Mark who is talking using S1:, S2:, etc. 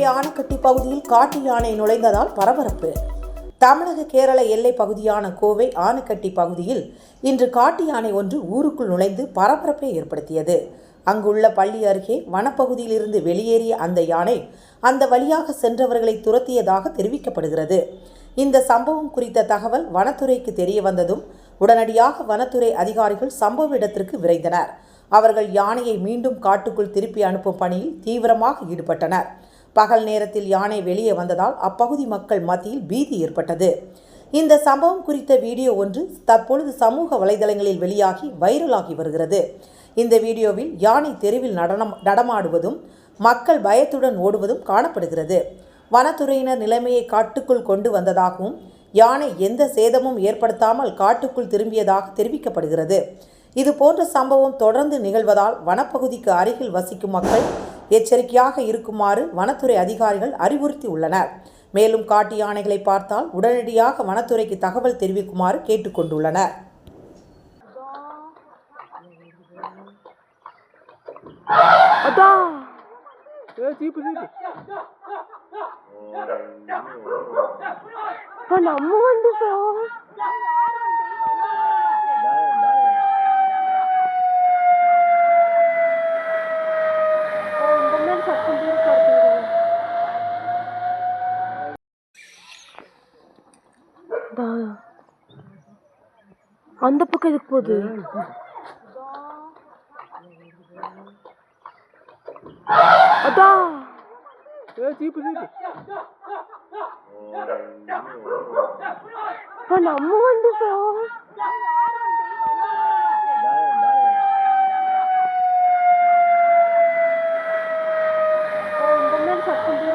S1: கோவை ஆனக்கட்டி பகுதியில் காட்டு யானை நுழைந்ததால் பரபரப்பு. தமிழக கேரள எல்லை பகுதியான கோவை ஆனக்கட்டி பகுதியில் இன்று காட்டு யானை ஒன்று ஊருக்குள் நுழைந்து பரபரப்பை ஏற்படுத்தியது. அங்குள்ள பள்ளி அருகே வனப்பகுதியிலிருந்து வெளியேறிய அந்த யானை அந்த வழியாக சென்றவர்களை துரத்தியதாக தெரிவிக்கப்படுகிறது. இந்த சம்பவம் குறித்த தகவல் வனத்துறைக்கு தெரிய வந்ததும் உடனடியாக வனத்துறை அதிகாரிகள் சம்பவ இடத்திற்கு விரைந்தனர். அவர்கள் யானையை மீண்டும் காட்டுக்குள் திருப்பி அனுப்பும் பணியில் தீவிரமாக ஈடுபட்டனர். பகல் நேரத்தில் யானை வெளியே வந்ததால் அப்பகுதி மக்கள் மத்தியில் பீதி ஏற்பட்டது. இந்த சம்பவம் குறித்த வீடியோ ஒன்று தற்பொழுது சமூக வலைதளங்களில் வெளியாகி வைரலாகி வருகிறது. இந்த வீடியோவில் யானை தெருவில் நடனம் நடமாடுவதும் மக்கள் பயத்துடன் ஓடுவதும் காணப்படுகிறது. வனத்துறையினர் நிலைமையை காட்டுக்குள் கொண்டு வந்ததாகவும் யானை எந்த சேதமும் ஏற்படுத்தாமல் காட்டுக்குள் திரும்பியதாக தெரிவிக்கப்படுகிறது. இது போன்ற சம்பவம் தொடர்ந்து நிகழ்வதால் வனப்பகுதிக்கு அருகில் வசிக்கும் மக்கள் எச்சரிக்கையாக இருக்குமாறு வனத்துறை அதிகாரிகள் அறிவுறுத்தி உள்ளனர் மேலும் காட்டு யானைகளை பார்த்தால் உடனடியாக வனத்துறைக்கு தகவல் தெரிவிக்குமாறு கேட்டுக்கொண்டுள்ளனர்.
S2: நம்ம வந்துட்டோம் சத்தம் பேர் படுத்துக்கிறேன் அந்த பக்கம் எதுக்கு போகுது? அதான்
S3: ஜீப்பு
S2: நம்ம வந்துட்டோம் 上。